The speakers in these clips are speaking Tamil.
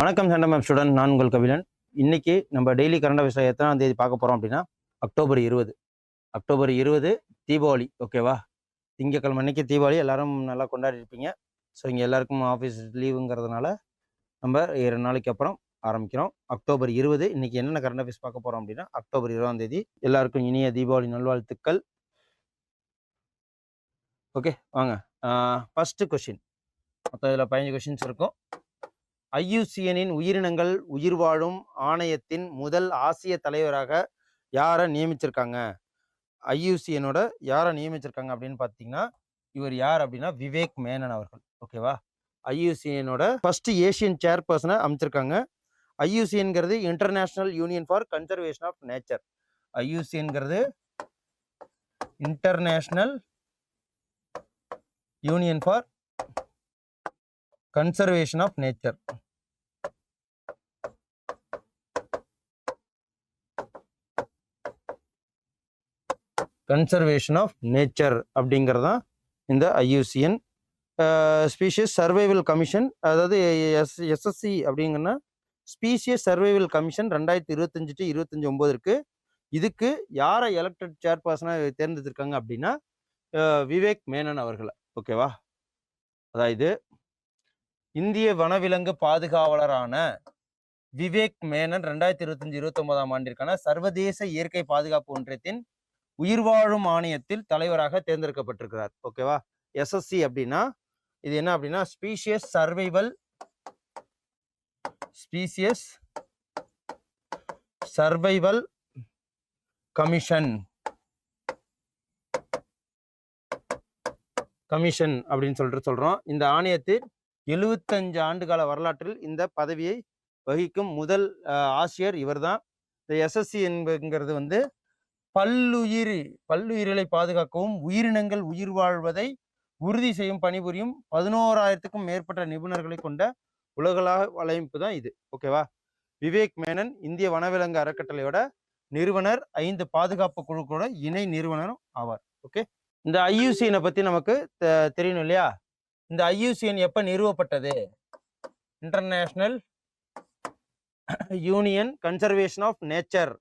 வணக்கம் சண்டம் மேம் ஸ்டூடெண்ட் நான் உங்கள் கபிலன். இன்னைக்கு நம்ம டெய்லி கரண்ட் அஃபேர்ஸில் எத்தனாம் தேதி பார்க்க போகிறோம் அப்படின்னா அக்டோபர் இருபது. அக்டோபர் இருபது தீபாவளி. ஓகேவா திங்கக்கிழமை அன்னைக்கு தீபாவளி. எல்லாரும் நல்லா கொண்டாடி இருப்பீங்க. ஸோ இங்கே எல்லாருக்கும் ஆஃபீஸ் லீவுங்கிறதுனால நம்ம இரண்டு நாளைக்கு அப்புறம் ஆரம்பிக்கிறோம். அக்டோபர் இருபது. இன்னைக்கு என்னென்ன கரண்ட் அஃபேர்ஸ் பார்க்க போகிறோம் அப்படின்னா அக்டோபர் இருபதாம் தேதி. எல்லாருக்கும் இனிய தீபாவளி நல்வாழ்த்துக்கள். ஓகே வாங்க. ஃபஸ்ட்டு கொஷின் மொத்தம் இதில் பதினஞ்சு கொஷின்ஸ் இருக்கும். ஐயூசியனின் உயிரினங்கள் உயிர் வாழும் ஆணையத்தின் முதல் ஆசிய தலைவராக யாரை நியமிச்சிருக்காங்க? ஐயூசியனோட யாரை நியமிச்சிருக்காங்க அப்படின்னு பார்த்தீங்கன்னா இவர் யார் அப்படின்னா விவேக் மேனன் அவர்கள். ஓகேவா ஐயூசியனோட ஃபர்ஸ்ட் ஏஷியன் சேர்பர்சனை அமைச்சிருக்காங்க. ஐயூசிஎன்கிறது international union for conservation of nature ஐயூசிஎன்கிறது international union for conservation of nature conservation of nature அப்படிங்கிறதான் இந்த ஐயூசிஎன் ஸ்பீஷியஸ் சர்வைவல் கமிஷன் அதாவது எஸ் எஸ்எஸ்சி அப்படிங்கன்னா ஸ்பீஷியஸ் சர்வைவல் கமிஷன் ரெண்டாயிரத்தி இருபத்தஞ்சு டு இருபத்தஞ்சி ஒம்பது இருக்குது இதுக்கு யாரை எலெக்டட் சேர்பர்சனாக தேர்ந்தெடுத்திருக்காங்க அப்படின்னா விவேக் மேனன் அவர்களை. ஓகேவா? அதாவது இந்திய வனவிலங்கு பாதுகாவலரான விவேக் மேனன் ரெண்டாயிரத்தி இருபத்தஞ்சு இருபத்தொன்பதாம் ஆண்டிற்கான சர்வதேச இயற்கை பாதுகாப்பு ஒன்றியத்தின் உயிர் வாழும் ஆணையத்தில் தலைவராக தேர்ந்தெடுக்கப்பட்டிருக்கிறார். ஓகேவா? எஸ்எஸ்சி அப்படின்னா இது என்ன அப்படின்னா species survival species survival commission commission அப்படின்னு சொல்லிட்டு சொல்கிறோம் இந்த ஆணையத்தில் எழுபத்தஞ்சு ஆண்டுகால வரலாற்றில் இந்த பதவியை வகிக்கும் முதல் அஹ், ஆசிரியர் இவர்தான். இந்த எஸ்எஸ்சி என்பதுங்கிறது வந்து பல்லுயிர் பல்லுயிர்களை பாதுகாக்கவும் உயிரினங்கள் உயிர் வாழ்வதை உறுதி செய்யும் பணிபுரியும் பதினோராயிரத்துக்கும் மேற்பட்ட நிபுணர்களை கொண்ட உலகளாக வலையமைப்பு தான் இது. ஓகேவா விவேக் மேனன் இந்திய வனவிலங்கு அறக்கட்டளையோட நிறுவனர் ஐந்து பாதுகாப்பு குழுக்களோட இணை நிறுவனரும் ஆவார். ஓகே இந்த ஐயூசியனை பத்தி நமக்கு தெ- தெரியணும் இல்லையா? இந்த ஐயூசியன் எப்ப நிறுவப்பட்டது? International union conservation of nature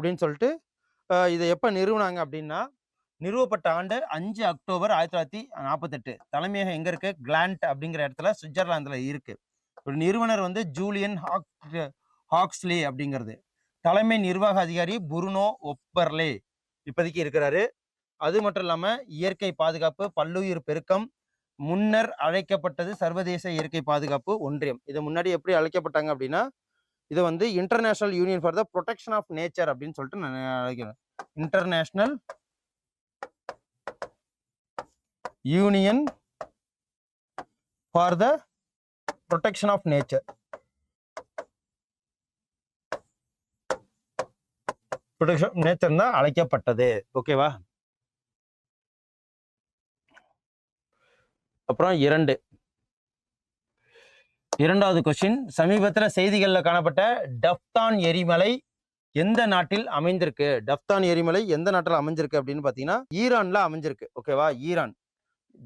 அப்படின்னு சொல்லிட்டு இதை எப்போ நிறுவனாங்க அப்படின்னா நிறுவப்பட்ட ஆண்டு அஞ்சு அக்டோபர் ஆயிரத்தி தொள்ளாயிரத்தி நாற்பத்தெட்டு. தலைமையகம் எங்க இருக்கு? கிளாண்ட் அப்படிங்கிற இடத்துல சுவிட்சர்லாந்துல இருக்கு. ஒரு நிறுவனர் வந்து ஜூலியன் ஹாக் ஹாக்ஸ்லி அப்படிங்கிறது. தலைமை நிர்வாக அதிகாரி புருனோ ஒப்பர்லே இப்போதைக்கு இருக்கிறாரு. அது மட்டும் இல்லாமல் இயற்கை பாதுகாப்பு பல்லுயிர் பெருக்கம் முன்னர் அழைக்கப்பட்டது சர்வதேச இயற்கை பாதுகாப்பு ஒன்றியம். இது முன்னாடி எப்படி அழைக்கப்பட்டாங்க அப்படின்னா இது வந்து international union for the protection of nature அப்படின்னு சொல்லிட்டு நான் அழைக்கிறேன். International union for the protection of nature protection nature தான் அழைக்கப்பட்டது. ஓகேவா அப்புறம் இரண்டு. இரண்டாவது கொஸ்டின் சமீபத்தில் செய்திகளில் காணப்பட்ட டப்தான் எரிமலை எந்த நாட்டில் அமைந்திருக்கு? டப்தான் எரிமலை எந்த நாட்டில் அமைஞ்சிருக்கு அப்படின்னு பார்த்தீங்கன்னா ஈரானில் அமைஞ்சிருக்கு. ஓகேவா ஈரான்.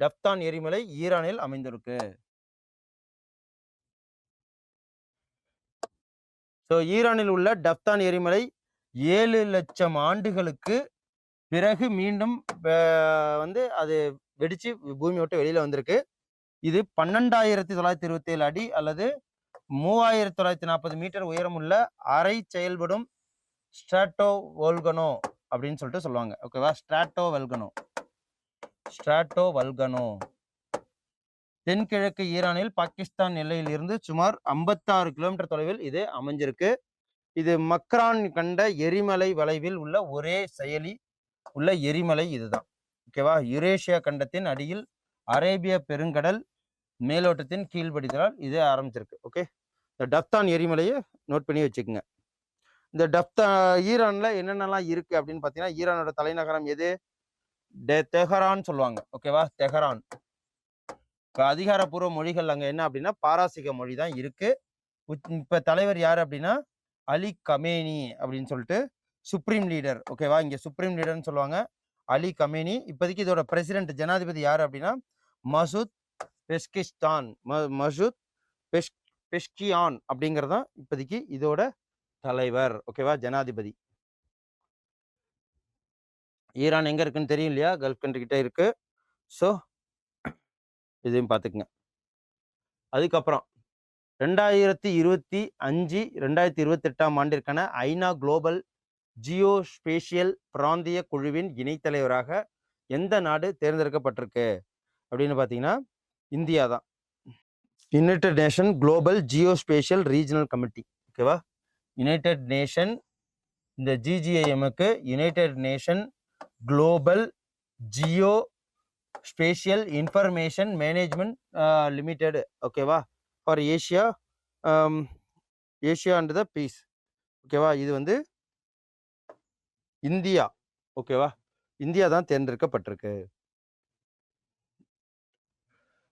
டப்தான் எரிமலை ஈரானில் அமைந்திருக்கு. ஸோ ஈரானில் உள்ள டப்தான் எரிமலை ஏழு லட்சம் ஆண்டுகளுக்கு பிறகு மீண்டும் வந்து அது வெடிச்சு பூமி விட்டு வெளியில வந்திருக்கு. இது பன்னெண்டாயிரத்தி தொள்ளாயிரத்தி இருபத்தி ஏழு அடி அல்லது மூவாயிரத்தி தொள்ளாயிரத்தி நாற்பது மீட்டர் உயரமுள்ள அரை செயல்படும் ஸ்ட்ராட்டோ வல்கனோ அப்படின்னு சொல்லிட்டு சொல்லுவாங்க. ஓகேவா ஸ்ட்ராட்டோ வல்கனோ ஸ்ட்ராட்டோ வல்கனோ தென்கிழக்கு ஈரானில் பாகிஸ்தான் எல்லையில் இருந்து சுமார் 56 கிலோமீட்டர் தொலைவில் இது அமைஞ்சிருக்கு. இது மக்ரான் கண்ட எரிமலை வளைவில் உள்ள ஒரே செயலி உள்ள எரிமலை இதுதான். ஓகேவா? யுரேஷியா கண்டத்தின் அடியில் அரேபிய பெருங்கடல் மேலோட்டத்தின் கீழ்படிதலால் இது ஆரம்பிச்சிருக்கு. ஓகே? இந்த டப்தான் எரிமலையை நோட் பண்ணி வச்சுக்கோங்க. இந்த டப்தா ஈரானில் என்னென்னலாம் இருக்குது அப்படின்னு பார்த்தீங்கன்னா ஈரானோட தலைநகரம் எது? டெ- தெஹரான் சொல்லுவாங்க. ஓகேவா? தெஹரான். இப்போ அதிகாரப்பூர்வ மொழிகள் அங்கே என்ன அப்படின்னா பாராசீக மொழி தான் இருக்குது இப்போ தலைவர் யார் அப்படின்னா அலி கமேனி அப்படின்னு சொல்லிட்டு சுப்ரீம் லீடர். ஓகேவா? இங்கே சுப்ரீம் லீடர்னு சொல்லுவாங்க. Ali Khamenei. இப்போதைக்கு இதோட பிரசிடென்ட் ஜனாதிபதி யார் அப்படின்னா மசூத் பெஸ்கிஸ்தான் ம மசூத் பெஷ் பெஷ்கியான் அப்படிங்கிறதான் இப்போதைக்கு இதோட தலைவர். ஓகேவா? ஜனாதிபதி. ஈரான் எங்கே இருக்குன்னு தெரியும் இல்லையா? கல்ஃப் கண்ட்ரி கிட்ட இருக்கு. ஸோ இதையும் பார்த்துக்குங்க. அதுக்கப்புறம் ரெண்டாயிரத்தி இருபத்தி அஞ்சு ரெண்டாயிரத்தி இருபத்தெட்டாம் ஆண்டிற்கான ஐநா குளோபல் ஜியோ ஸ்பேஷியல் பிராந்திய குழுவின் இணைத்தலைவராக எந்த நாடு தேர்ந்தெடுக்கப்பட்டிருக்கு? அப்படின்னு பார்த்தீங்கன்னா இந்தியா தான். United Nation global geospatial regional committee ஓகேவா யுனைடெட் நேஷன் இந்த ஜிஜிஐஎம்முக்கு United Nation global geospatial information management limited ஓகேவா for Asia Asia and the peace ஓகேவா இது வந்து இந்தியா. ஓகேவா? இந்தியா தான் தேர்ந்தெடுக்கப்பட்டிருக்கு.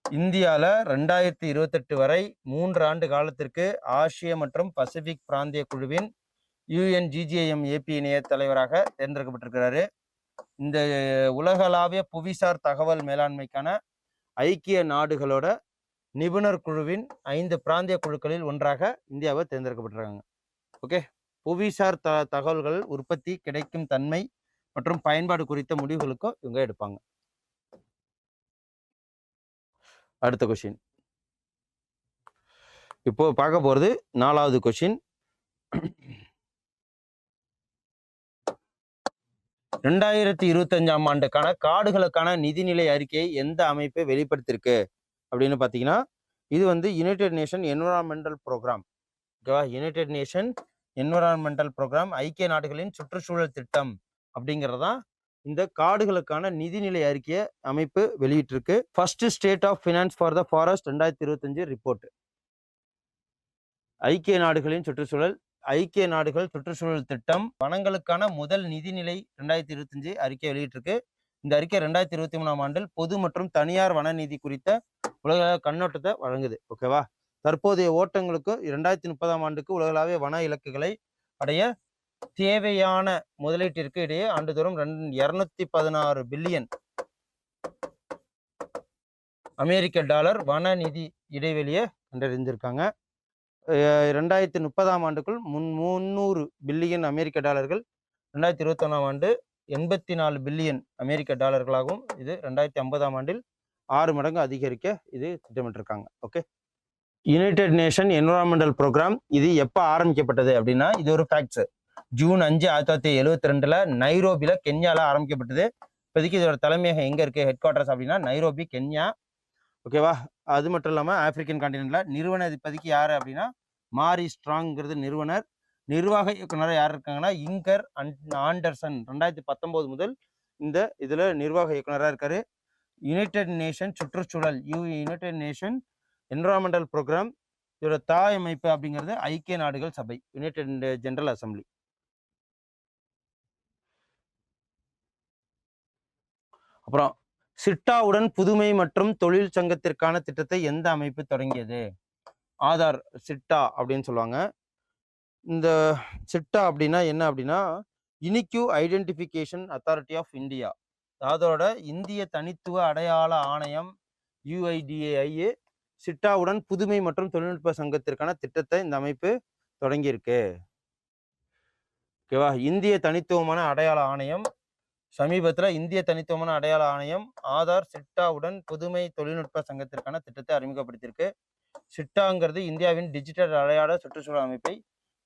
இந்தியாவில் ரெண்டாயிரத்தி இருபத்தெட்டு வரை மூன்று ஆண்டு காலத்திற்கு ஆசிய மற்றும் பசிபிக் பிராந்திய குழுவின் யுஎன்ஜிஜிஐஎம் ஏபி இணைய தலைவராக தேர்ந்தெடுக்கப்பட்டிருக்கிறாரு. இந்த உலகளாவிய புவிசார் தகவல் மேலாண்மைக்கான ஐக்கிய நாடுகளோட நிபுணர் குழுவின் ஐந்து பிராந்திய குழுக்களில் ஒன்றாக இந்தியாவை தேர்ந்தெடுக்கப்பட்டிருக்காங்க. ஓகே? புவிசார் த தகவல்கள் உற்பத்தி கிடைக்கும் தன்மை மற்றும் பயன்பாடு குறித்த முடிவுகளுக்கும் இவங்க எடுப்பாங்க. அடுத்த கொஷின் இப்போ பார்க்க போறது நாலாவது கொஷின் ரெண்டாயிரத்தி இருபத்தஞ்சாம் ஆண்டுக்கான காடுகளுக்கான நிதிநிலை அறிக்கையை எந்த அமைப்பு வெளிப்படுத்தியிருக்கு? அப்படின்னு பார்த்தீங்கன்னா இது வந்து யுனைடெட் நேஷன் என்விரான்மெண்டல் ப்ரோக்ராம் ஓகேவா? யுனைடெட் நேஷன் என்விரான்மெண்டல் ப்ரோக்ராம் ஐக்கிய நாடுகளின் சுற்றுச்சூழல் திட்டம் அப்படிங்கிறதான் இந்த காடுகளுக்கான நிதிநிலை அறிக்கையை அமைப்பு வெளியிட்டிருக்கு. First state of finance for the forest ரெண்டாயிரத்தி இருபத்தஞ்சு ரிப்போர்ட் ஐக்கிய நாடுகளின் சுற்றுச்சூழல் ஐக்கிய நாடுகள் சுற்றுச்சூழல் திட்டம் வனங்களுக்கான முதல் நிதிநிலை ரெண்டாயிரத்தி இருபத்தஞ்சு அறிக்கை வெளியிட்டிருக்கு. இந்த அறிக்கை ரெண்டாயிரத்தி இருபத்தி மூணாம் ஆண்டில் பொது மற்றும் தனியார் வன நிதி குறித்த உலக கண்ணோட்டத்தை வழங்குது. ஓகேவா தற்போதைய ஓட்டங்களுக்கு இரண்டாயிரத்தி முப்பதாம் ஆண்டுக்கு உலகளாவிய வன இலக்குகளை அடைய தேவையான முதலீட்டிற்கு இடையே ஆண்டுதோறும் ரெண்டு இருநூத்தி பதினாறு பில்லியன் அமெரிக்க டாலர் வன நிதி இடைவெளியை கண்டறிந்திருக்காங்க. ரெண்டாயிரத்தி முப்பதாம் ஆண்டுக்குள் முன் முந்நூறு பில்லியன் அமெரிக்க டாலர்கள் ரெண்டாயிரத்தி இருபத்தொன்னாம் ஆண்டு எண்பத்தி நாலு பில்லியன் அமெரிக்க டாலர்களாகவும் இது ரெண்டாயிரத்தி ஐம்பதாம் ஆண்டில் ஆறு மடங்கு அதிகரிக்க இது திட்டமிட்டிருக்காங்க. Okay. United Nation environmental programme இது எப்போ ஆரம்பிக்கப்பட்டது அப்படின்னா இது ஒரு ஃபேக்ட்ஸ் ஜூன் அஞ்சு ஆயிரத்தி தொள்ளாயிரத்தி எழுபத்தி ரெண்டுல நைரோபியில் கென்யாவில் ஆரம்பிக்கப்பட்டது. இப்போதைக்கு இதோட தலைமையகம் எங்கே இருக்குது ஹெட் குவார்டர்ஸ் அப்படின்னா நைரோபி கென்யா. ஓகேவா அது மட்டும் இல்லாமல் ஆப்பிரிக்கன் கான்டினென்ட்டில் நிறுவனர் இப்போதைக்கு யார் அப்படின்னா மாரி ஸ்ட்ராங்கிறது நிறுவனர். நிர்வாக இயக்குனர் யார் இருக்காங்கன்னா இங்கர் அண்ட் ஆண்டர்சன் ரெண்டாயிரத்தி பத்தொம்போது முதல் இந்த இதில் நிர்வாக இயக்குனராக இருக்காரு. யுனைடெட் நேஷன் சுற்றுச்சூழல் u United Nation environmental programme இதோட தாய் அமைப்பு அப்படிங்கிறது ஐக்கிய நாடுகள் சபை யுனைடெட் ஜெனரல் அசம்பிளி அப்புறம் சிட்டாவுடன் புதுமை மற்றும் தொழில் சங்கத்திற்கான திட்டத்தை எந்த அமைப்பு தொடங்கியது? ஆதார் சிட்டா அப்படின்னு சொல்லுவாங்க. இந்த சிட்டா அப்படின்னா என்ன அப்படின்னா unique identification authority of India அதோட இந்திய தனித்துவ அடையாள ஆணையம் யுஐடிஏஐஏ சிட்டாவுடன் புதுமை மற்றும் தொழில்நுட்ப சங்கத்திற்கான திட்டத்தை இந்த அமைப்பு தொடங்கியிருக்கு. ஓகேவா? இந்திய தனித்துவமான அடையாள ஆணையம். சமீபத்தில் இந்திய தனித்துவமான அடையாள ஆணையம் ஆதார் சிட்டாவுடன் புதுமை தொழில்நுட்ப சங்கத்திற்கான திட்டத்தை அறிமுகப்படுத்தியிருக்கு. சிட்டாங்கிறது இந்தியாவின் டிஜிட்டல் அடையாள சுற்றுச்சூழல் அமைப்பை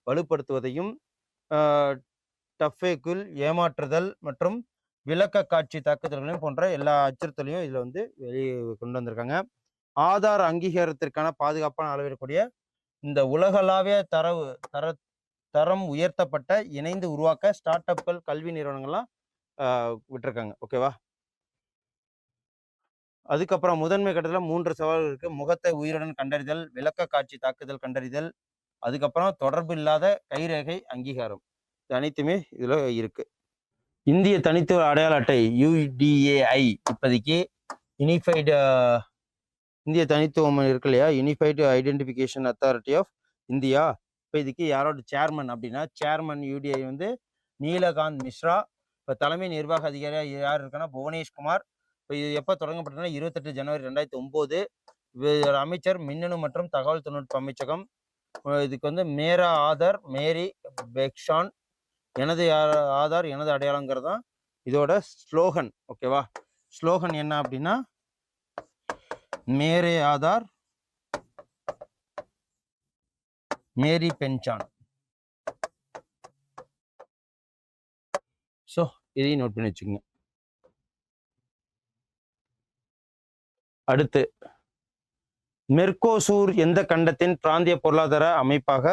வலுப்படுத்துவதையும் டஃபேக்குள் ஏமாற்றுதல் மற்றும் விளக்க காட்சி தாக்குதல்களையும் போன்ற எல்லா அச்சுறுத்தலையும் இதில் வந்து வெளியே கொண்டு வந்திருக்காங்க. ஆதார் அங்கீகாரத்திற்கான பாதுகாப்பான அளவிடக்கூடிய இந்த உலகளாவிய தரவு தர தரம் உயர்த்தப்பட்ட இணைந்து உருவாக்க ஸ்டார்ட் அப்கள் கல்வி நிறுவனங்கள்லாம் ஆஹ் ஓகேவா அதுக்கப்புறம் முதன்மை கட்டத்தில் மூன்று சவால்கள் இருக்கு. முகத்தை உயிருடன் கண்டறிதல் விளக்க காட்சி தாக்குதல் கண்டறிதல் அதுக்கப்புறம் தொடர்பு இல்லாத கைரேகை அங்கீகாரம். இது அனைத்துமே இதில் இருக்கு. இந்திய தனித்துவ அடையாள அட்டை யூடிஏஐ இப்போதைக்கு யூனிஃபைடு இந்திய தனித்துவம் இருக்கு இல்லையா unified identification authority of India இப்போ இதுக்கு யாரோட சேர்மன் அப்படின்னா சேர்மன் யூடிஐ வந்து நீலகாந்த் மிஸ்ரா. இப்போ தலைமை நிர்வாக அதிகாரியாக யார் இருக்குன்னா புவனேஷ்குமார் இப்போ இது எப்போ தொடங்கப்பட்டதுன்னா இருபத்தெட்டு ஜனவரி ரெண்டாயிரத்தி ஒம்போது. இதோட அமைச்சர் மின்னணு மற்றும் தகவல் தொழில்நுட்ப அமைச்சகம். இதுக்கு வந்து மேரா ஆதார் மேரி பெக்ஷான். எனது ஆதார் எனது அடையாளங்கிறது தான் இதோட ஸ்லோகன் ஓகேவா? ஸ்லோகன் என்ன அப்படின்னா மேரே ஆதார் மேரி பென்சான். ஸோ இதையும் நோட் பண்ணி வச்சுக்கோங்க. அடுத்து மெர்கோசூர் எந்த கண்டத்தின் பிராந்திய பொருளாதார அமைப்பாக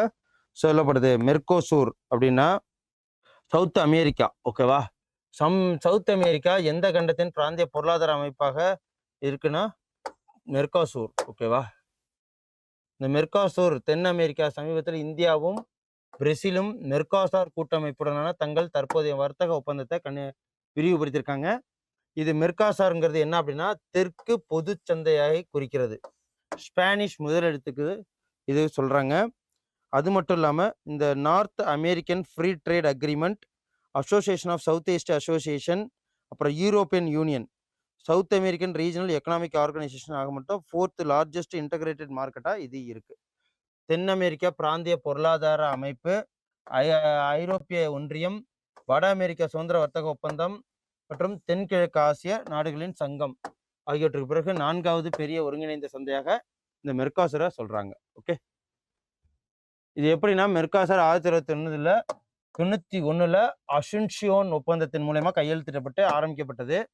சொல்லப்படுது? மெர்கோசூர் அப்படின்னா சவுத் அமெரிக்கா ஓகேவா சம் சவுத் அமெரிக்கா எந்த கண்டத்தின் பிராந்திய பொருளாதார அமைப்பாக இருக்குன்னா மெர்காசூர் ஓகேவா இந்த மெர்காசூர் தென் அமெரிக்கா சமீபத்தில் இந்தியாவும் பிரேசிலும் மெர்காசார் கூட்டமைப்புடனான தங்கள் தற்போதைய வர்த்தக ஒப்பந்தத்தை கண்ணு விரிவுபடுத்தியிருக்காங்க. இது மெர்காசாருங்கிறது என்ன அப்படின்னா தெற்கு பொது சந்தையை குறிக்கிறது. ஸ்பானிஷ் முதலிடத்துக்கு இது சொல்கிறாங்க அது மட்டும் இல்லாமல் இந்த North American free trade agreement association of South East association அப்புறம் European union South American regional economic organisation ஆக மட்டும் ஃபோர்த் லார்ஜஸ்ட் இன்டகிரேட்டட் மார்க்கெட்டாக இது இருக்கு. தென் அமெரிக்கா பிராந்திய பொருளாதார அமைப்பு ஐ- ஐரோப்பிய ஒன்றியம் வட அமெரிக்க சுதந்திர வர்த்தக ஒப்பந்தம் மற்றும் தென்கிழக்கு ஆசிய நாடுகளின் சங்கம் ஆகியவற்றுக்கு பிறகு நான்காவது பெரிய ஒருங்கிணைந்த சந்தையாக இந்த மெர்காசரை சொல்றாங்க. ஓகே? இது எப்படின்னா மெர்காசர் ஆயிரத்தி தொள்ளாயிரத்தி தொண்ணூறுல தொண்ணூத்தி ஒன்றில் அசுன்ஷியோன் ஒப்பந்தத்தின் மூலயமா கையெழுத்திடப்பட்டு ஆரம்பிக்கப்பட்டது.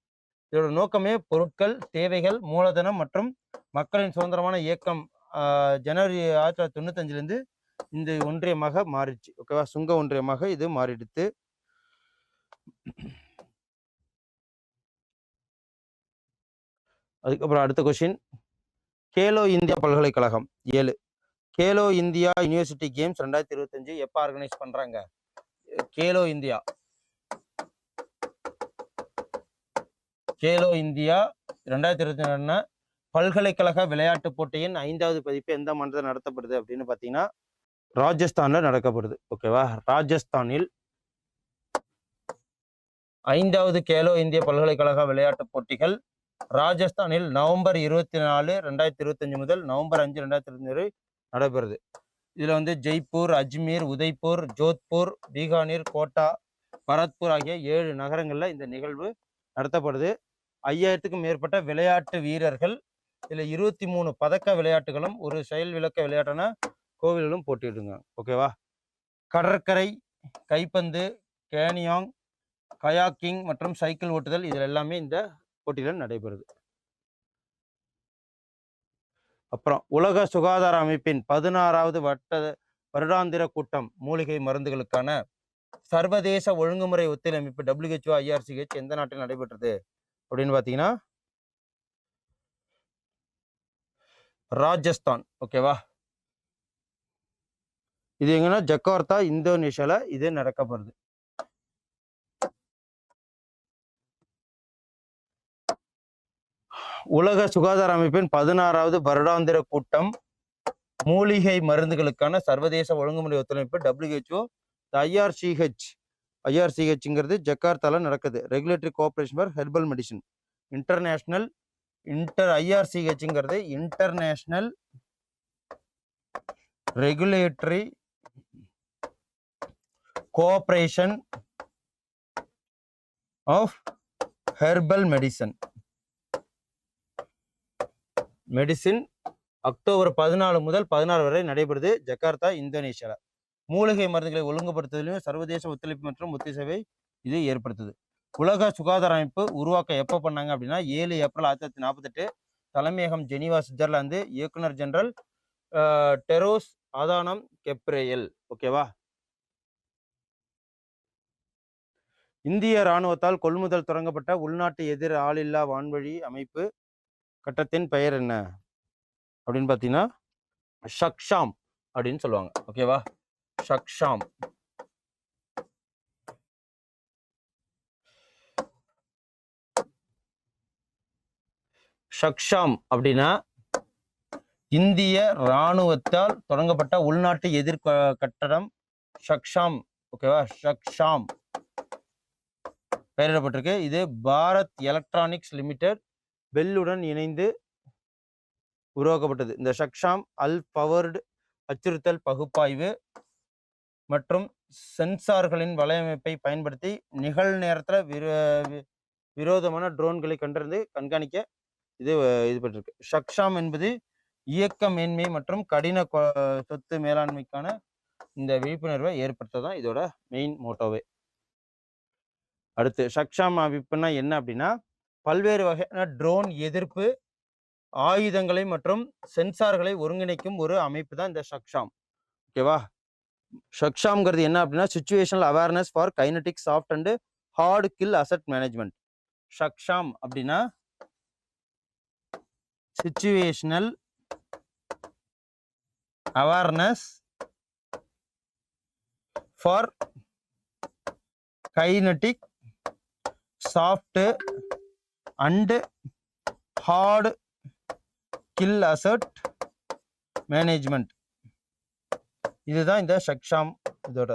இதோட நோக்கமே பொருட்கள் தேவைகள் மூலதனம் மற்றும் மக்களின் சுதந்திரமான இயக்கம். ஜனவரி ஆயிரத்தி தொள்ளாயிரத்தி தொண்ணூத்தஞ்சுலேருந்து இந்த ஒன்றியமாக மாறிடுச்சு. ஓகேவா சுங்க ஒன்றியமாக இது மாறிடுத்து. அதுக்கப்புறம் அடுத்த கொஷின் கேலோ இந்தியா பல்கலைக்கழகம். ஏழு. கேலோ இந்தியா யூனிவர்சிட்டி கேம்ஸ் ரெண்டாயிரத்தி இருபத்தஞ்சு எப்போ ஆர்கனைஸ் பண்ணுறாங்க கேலோ இந்தியா. கேலோ இந்தியா ரெண்டாயிரத்தி இருபத்தி நாலு பல்கலைக்கழக விளையாட்டுப் போட்டியின் ஐந்தாவது பதிப்பு எந்த மாநிலத்தில் நடத்தப்படுது அப்படின்னு பார்த்தீங்கன்னா ராஜஸ்தானில் நடக்கப்படுது. ஓகேவா ராஜஸ்தானில் ஐந்தாவது கேலோ இந்திய பல்கலைக்கழக விளையாட்டுப் போட்டிகள் ராஜஸ்தானில் நவம்பர் இருபத்தி நாலு ரெண்டாயிரத்தி இருபத்தஞ்சு முதல் நவம்பர் அஞ்சு ரெண்டாயிரத்தி இருபத்தி வரை நடைபெறுது. இதில் வந்து ஜெய்ப்பூர் அஜ்மீர் உதய்பூர் ஜோத்பூர் பீகானீர் கோட்டா பரத்பூர் ஆகிய ஏழு நகரங்களில் இந்த நிகழ்வு நடத்தப்படுது. ஐயாயிரத்துக்கும் மேற்பட்ட விளையாட்டு வீரர்கள். இதில் இருபத்தி மூணு பதக்க விளையாட்டுகளும் ஒரு செயல் விளக்க விளையாட்டான கோவில்களும் போட்டிடுங்க ஓகேவா கடற்கரை கைப்பந்து கேனியாங் கயாக்கிங் மற்றும் சைக்கிள் ஓட்டுதல் இதில் எல்லாமே இந்த போட்டிகள் நடைபெறுது. அப்புறம் உலக சுகாதார அமைப்பின் பதினாறாவது வட்ட வருடாந்திர கூட்டம் மூலிகை மருந்துகளுக்கான சர்வதேச ஒழுங்குமுறை ஒத்துழைப்பு டபிள்யூஹெச்ஓ ஐஆர்சிஹெச் எந்த நாட்டில் நடைபெற்றது? அப்படின்னு பார்த்தீங்கன்னா ராஜஸ்தான். ஓகேவா இது எங்கன்னா ஜக்கார்த்தா இந்தோனேஷியால இது நடக்கப்படுது உலக சுகாதார அமைப்பின் பதினாறாவது வருடாந்திர கூட்டம் மூலிகை மருந்துகளுக்கான சர்வதேச ஒழுங்குமுறை ஒத்துழைப்பு டபிள்யூஹெச்ஓ ஐஆர்சிஹெச் ஐஆர்சிஹெச்ங்கிறது ஜக்கார்த்தாவில் நடக்குது. Regulatory cooperation for herbal medicine. International inter ஐஆர்சிஹெச்ங்கிறது international regulatory cooperation of herbal medicine. Medicine October பதினாலு முதல் பதினாறு வரை நடைபெறுது ஜக்கார்த்தா இந்தோனேஷியாவில் மூலிகை மருந்துகளை ஒழுங்குபடுத்துவதிலும் சர்வதேச ஒத்துழைப்பு மற்றும் ஒத்திசைவை இது ஏற்படுத்துது. உலக சுகாதார அமைப்பு உருவாக்க எப்போ பண்ணாங்க அப்படின்னா ஏழு ஏப்ரல் ஆயிரத்தி தொள்ளாயிரத்தி நாற்பத்தெட்டு தலைமையகம் ஜெனீவா சுவிட்சர்லாந்து இயக்குனர் ஜெனரல் டெரோஸ் ஆதானம் கெப்ரேயல். ஓகேவா? இந்திய இராணுவத்தால் கொள்முதல் தொடங்கப்பட்ட உள்நாட்டு எதிர் ஆளில்லா வான்வழி அமைப்பு கட்டத்தின் பெயர் என்ன? அப்படின்னு பார்த்தீங்கன்னா ஷக்ஷாம் அப்படின்னு சொல்லுவாங்க. ஓகேவா? ஷக்ஷாம் ஷக்ஷாம் அப்படின்னா இந்திய இராணுவத்தால் தொடங்கப்பட்ட உள்நாட்டு எதிர் கட்டடம் ஷக்ஷாம் ஓகேவா ஷக்ஷாம் பெயரிடப்பட்டிருக்கு. இது பாரத் எலக்ட்ரானிக்ஸ் லிமிடெட் பெல்லுடன் இணைந்து உருவாக்கப்பட்டது. இந்த ஷக்ஷாம் அல் பவர்டு அச்சுறுத்தல் பகுப்பாய்வு மற்றும் சென்சார்களின் வலையமைப்பை பயன்படுத்தி நிகழ்நேரத்தில் விரோ விரோதமான ட்ரோன்களை கண்டறிந்து கண்காணிக்க இது அஹ், இது பெற்றிருக்கு ஷக்ஷாம் என்பது இயக்க மேன்மை மற்றும் கடின கொ- சொத்து மேலாண்மைக்கான இந்த விழிப்புணர்வை ஏற்படுத்த தான் இதோட மெயின் மோட்டோவே அடுத்து ஷக்ஷாம் அமைப்புனா என்ன அப்படின்னா பல்வேறு வகையான ட்ரோன் எதிர்ப்பு ஆயுதங்களை மற்றும் சென்சார்களை ஒருங்கிணைக்கும் ஒரு அமைப்பு தான் இந்த ஷக்ஷாம். ஓகேவா? ஷக்ஷாம்ங்கிறது என்ன அப்படின்னா situational awareness for kinetic soft and hard kill asset management Saksham அப்படின்னா situational awareness for kinetic soft and hard kill asset management இதுதான் இந்த ஷக்ஷாம் இதோட.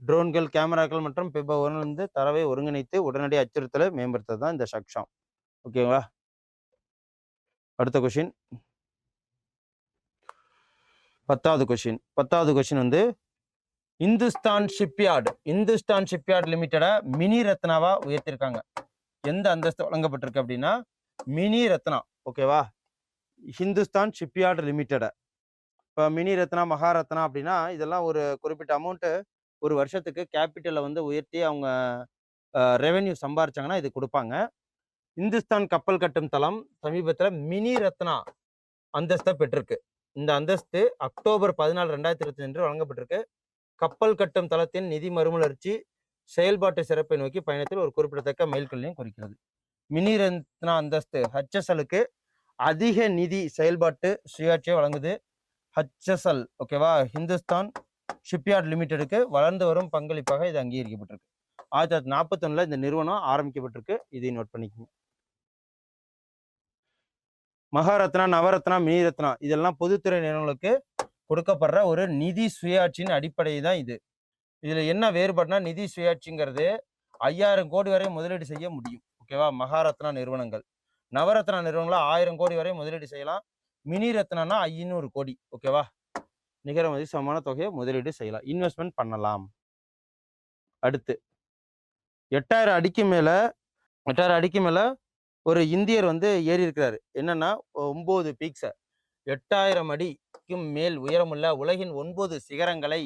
ட்ரோன்கள் கேமராக்கள் மற்றும் பிப வந்து தரவை ஒருங்கிணைத்து உடனடி அச்சுறுத்தலை மேம்படுத்துறது தான் இந்த ஷக்ஷாம். ஓகேங்களா அடுத்த கொஷின் பத்தாவது கொஷின் பத்தாவது கொஷின் வந்து இந்துஸ்தான் ஷிப்யார்டு இந்துஸ்தான் ஷிப்யார்டு லிமிட்டடை மினி ரத்னாவா உயர்த்திருக்காங்க. எந்த அந்தஸ்து வழங்கப்பட்டிருக்கு அப்படின்னா மினி ரத்னா. ஓகேவா ஹிந்துஸ்தான் ஷிப்யார்டு லிமிட்டடை இப்போ மினி ரத்னா மகாரத்னா அப்படின்னா இதெல்லாம் ஒரு குறிப்பிட்ட அமௌண்ட்டு ஒரு வருஷத்துக்கு கேபிட்டலை வந்து உயர்த்தி அவங்க ரெவென்யூ சம்பாரிச்சாங்கன்னா இது கொடுப்பாங்க. இந்துஸ்தான் கப்பல் கட்டும் தளம் சமீபத்தில் மினி ரத்னா அந்தஸ்தை பெற்றிருக்கு. இந்த அந்தஸ்து அக்டோபர் பதினாலு ரெண்டாயிரத்தி இருபத்தி அன்று வழங்கப்பட்டிருக்கு. கப்பல் கட்டும் தளத்தின் நிதி மறுமலர்ச்சி செயல்பாட்டு சிறப்பை நோக்கி பயணத்தில் ஒரு குறிப்பிடத்தக்க மைல்கல்லையும் குறிக்கிறது. மினி ரத்னா அந்தஸ்து ஹச்எஸ்எலுக்கு அதிக நிதி செயல்பாட்டு சுயாட்சியை வழங்குது. ஹச்எஸ்எல் ஓகேவா ஹிந்துஸ்தான் ஷிப்யார்ட் லிமிடெடுக்கு வளர்ந்து வரும் பங்களிப்பாக இது அங்கீகரிக்கப்பட்டிருக்கு. ஆயிரத்தி தொள்ளாயிரத்தி நாற்பத்தொன்னில் இந்த நிறுவனம் ஆரம்பிக்கப்பட்டிருக்கு. இதை நோட் பண்ணிக்கோங்க. மகாரத்னா நவரத்னா மினிரத்னா இதெல்லாம் பொதுத்துறை நிறுவனங்களுக்கு கொடுக்கப்படுற ஒரு நிதி சுயாட்சியின் அடிப்படை தான் இது. இதுல என்ன வேறுபாடுனா நிதி சுயாட்சிங்கிறது ஐயாயிரம் கோடி வரை முதலீடு செய்ய முடியும். ஓகேவா மகாரத்னா நிறுவனங்கள். நவரத்னா நிறுவனங்கள் ஆயிரம் கோடி வரை முதலீடு செய்யலாம். மினி ரத்னானா ஐநூறு கோடி ஓகேவா நிகர மதி சமமான தொகையை முதலீடு செய்யலாம். இன்வெஸ்ட்மெண்ட் பண்ணலாம். அடுத்து எட்டாயிரம் அடிக்கு மேலே எட்டாயிரம் அடிக்கு மேலே ஒரு இந்தியர் வந்து ஏறி இருக்கிறாரு. என்னன்னா ஒன்பது பீக்ஸ எட்டாயிரம் அடிக்கும் மேல் உயரமுள்ள உலகின் ஒன்பது சிகரங்களை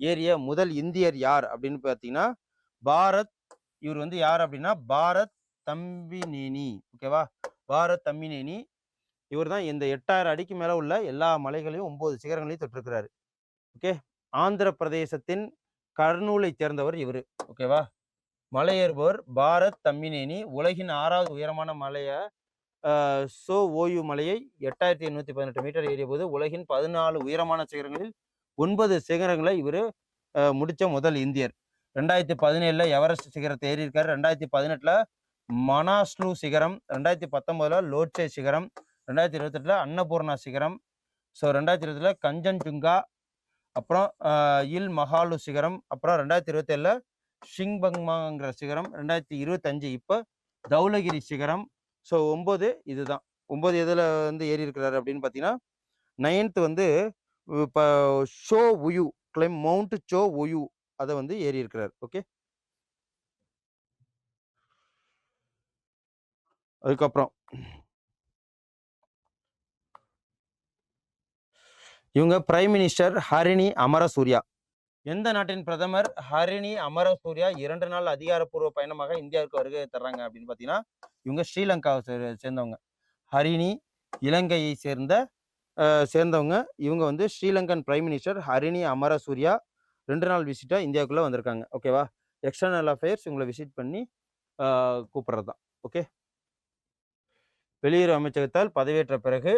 ஏறிய முதல் இந்தியர் யார் அப்படின்னு பார்த்தீங்கன்னா பாரத் இவர் வந்து யார் அப்படின்னா பாரத் தம்பினேனி ஓகேவா பாரத் தம்பினேனி இவர் தான் இந்த எட்டாயிரம் அடிக்கு மேலே உள்ள எல்லா மலைகளையும் ஒன்பது சிகரங்களையும் தொட்டிருக்கிறாரு. ஓகே? ஆந்திர பிரதேசத்தின் கர்னூலை சேர்ந்தவர் இவர். ஓகேவா? மலையேறுபவர் பாரத் தம்மினேனி உலகின் ஆறாவது உயரமான மலையை ஆஹ், சோ ஓயு மலையை எட்டாயிரத்தி எண்ணூத்தி பதினெட்டு மீட்டர் ஏறிய போது உலகின் பதினாலு உயரமான சிகரங்களில் ஒன்பது சிகரங்களை இவர் முடிச்ச முதல் இந்தியர். ரெண்டாயிரத்தி பதினேழுல எவரெஸ்ட் சிகரத்தை ஏறியிருக்காரு? ரெண்டாயிரத்தி பதினெட்டுல மனாஸ்லு சிகரம் ரெண்டாயிரத்தி பத்தொன்பதுல லோட்சே சிகரம் ரெண்டாயிரத்தி இருபத்தெட்டில் அன்னபூர்ணா சிகரம். ஸோ ரெண்டாயிரத்தி இருபத்தில் கஞ்சன்ஜுங்கா அப்புறம் இல் மகாலு சிகரம் அப்புறம் ரெண்டாயிரத்தி இருபத்தேழில் ஷிங்பங்மாங்கிற சிகரம் ரெண்டாயிரத்தி இருபத்தஞ்சு இப்போ தௌலகிரி சிகரம். ஸோ ஒம்பது இதுதான். ஒம்பது எதில் வந்து ஏறி இருக்கிறாரு அப்படின்னு பார்த்தீங்கன்னா நைன்த்து வந்து இப்போ show உயு climb mount Cho Oyu அதை வந்து ஏறி இருக்கிறார் ஓகே அதுக்கப்புறம் இவங்க பிரைம் மினிஸ்டர் ஹரிணி அமரசூர்யா. எந்த நாட்டின் பிரதமர் ஹரிணி அமரசூர்யா இரண்டு நாள் அதிகாரப்பூர்வ பயணமாக இந்தியாவுக்கு வருகை தர்றாங்க அப்படின்னு பார்த்தீங்கன்னா இவங்க ஸ்ரீலங்காவை சேர்ந்தவங்க. ஹரிணி இலங்கையை சேர்ந்த சேர்ந்தவங்க. இவங்க வந்து ஸ்ரீலங்கன் பிரைம் மினிஸ்டர் ஹரிணி அமரசூர்யா ரெண்டு நாள் விசிட்டாக இந்தியாவுக்குள்ளே வந்திருக்காங்க. ஓகேவா எக்ஸ்டர்னல் அஃபேர்ஸ் இவங்களை விசிட் பண்ணி கூப்பிட்றது தான் ஓகே வெளியுறவு அமைச்சகத்தால் பதவியேற்ற பிறகு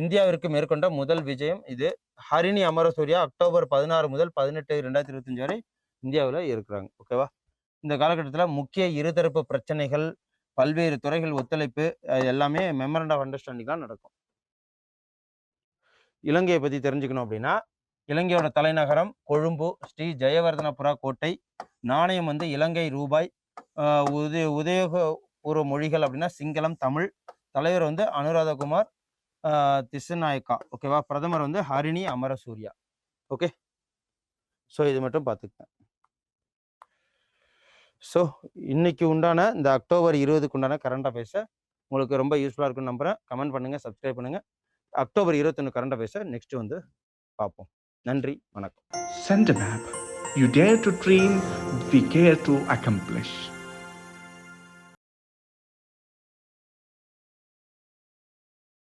இந்தியாவிற்கு மேற்கொண்ட முதல் விஜயம் இது. ஹரிணி அமரசூர்யா அக்டோபர் பதினாறு முதல் பதினெட்டு ரெண்டாயிரத்தி இருபத்தஞ்சு வரை இந்தியாவில் இருக்கிறாங்க. ஓகேவா இந்த காலகட்டத்தில் முக்கிய இருதரப்பு பிரச்சனைகள் பல்வேறு துறைகள் ஒத்துழைப்பு எல்லாமே மெமரண்ட் ஆஃப் அண்டர்ஸ்டாண்டிங்லாம் நடக்கும். இலங்கையை பற்றி தெரிஞ்சுக்கணும் அப்படின்னா இலங்கையோட தலைநகரம் கொழும்பு ஸ்ரீ ஜெயவர்தனபுரா கோட்டை. நாணயம் வந்து இலங்கை ரூபாய். ஆஹ் உதய உதயோகபூர்வ மொழிகள் அப்படின்னா சிங்களம் தமிழ். தலைவர் வந்து அனுராதகுமார். திசுநாயக்கா. ஓகேவா? பிரதமர் வந்து ஹரிணி அமரசூர்யா. ஓகே? ஸோ இது மட்டும் பார்த்துக்கிட்டேன் ஸோ இன்னைக்கு உண்டான இந்த அக்டோபர் இருபதுக்கு உண்டான கரண்ட் அஃபேர்ஸை உங்களுக்கு ரொம்ப யூஸ்ஃபுல்லாக இருக்கும்னு நம்புகிறேன் கமெண்ட் பண்ணுங்கள் சப்ஸ்கிரைப் பண்ணுங்கள் அக்டோபர் இருபத்தொன்று கரண்ட் அஃபேர்ஸை நெக்ஸ்ட் வந்து பார்ப்போம் நன்றி வணக்கம். Sent a you You dare to dream, we care to accomplish.